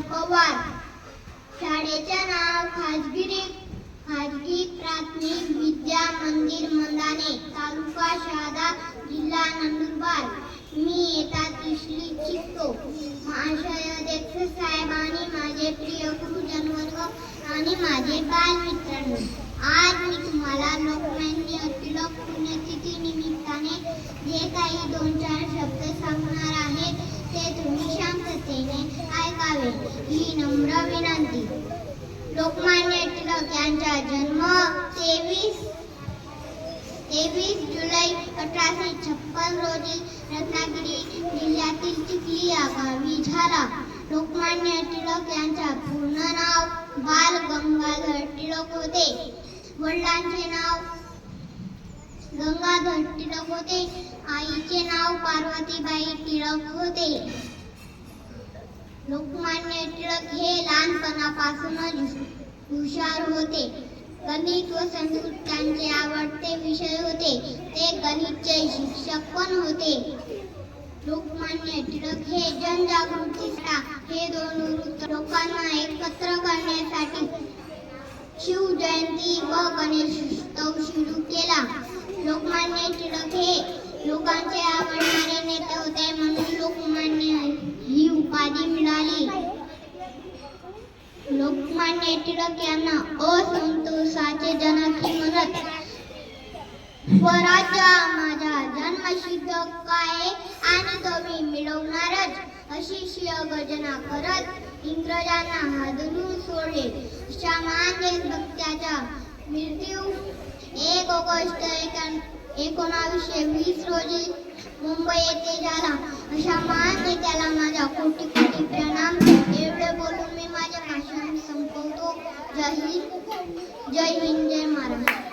पवार. शाळेचे नाव खाजगिरी खाजगी प्राथमिक विद्या मंदिर मंदाने तालुका शहादा जिल्हा नंदुरबार. मी येता तिसरी शिकतो. महाशय अध्यक्ष साहेब आणि माझे प्रिय गुरुजनवर्ग आणि माझे बालमित्रांनो आज मी तुम्हाला लोकमान्य टिळक ऐकावे ही नम्र विनंती लोकमान्य टिळक यांचा जन्म तेवीस तेवीस जुलै अठराशे छप्पन रोजी रत्नागिरी जिल्ह्यातील चिखली या गावी झाला लोकमान्य टिळक यांचा पूर्ण नाव बाल गंगाधर टिळक होते वडिलांचे नाव गंगाधर टिळक होते आईचे नाव पार्वतीबाई टिळक होते लोकमान्य टिळक हे लहानपणापासूनच हुशार होते. गणित व संस्कृत त्यांचे आवडते विषय होते. ते गणितचे शिक्षक पण होते. लोकमान्य टिळक हे जनजागृतीचा हे दोन वृत्त लोकांना एकत्र करण्यासाठी शिव जयंती व गणेशोत्सव सुरू केला. लोकमान्य टिळक हे लोकांचे आवडणारे नेते होते म्हणून मिळाली लोकमान्य टिळक यांना असंतोषाचे जनक म्हणत स्वराज्य माझा जन्मसिद्ध काय आणि तो मी मिळवणारच अशी शिय गर्जना करत इंग्रजांना हादरून सोडले. सामान्य भक्त्याचा मृत्यू एक ऑगस्ट एकोणावीसशे वीस रोजी मुंबई येथे झाला. अशा महान नेत्याला माझा कोटी कोटी प्रणाम एवढे बोलून मी माझे भाषण संपवतो. जय हिंद. जय हिंद. जय महाराष्ट्र.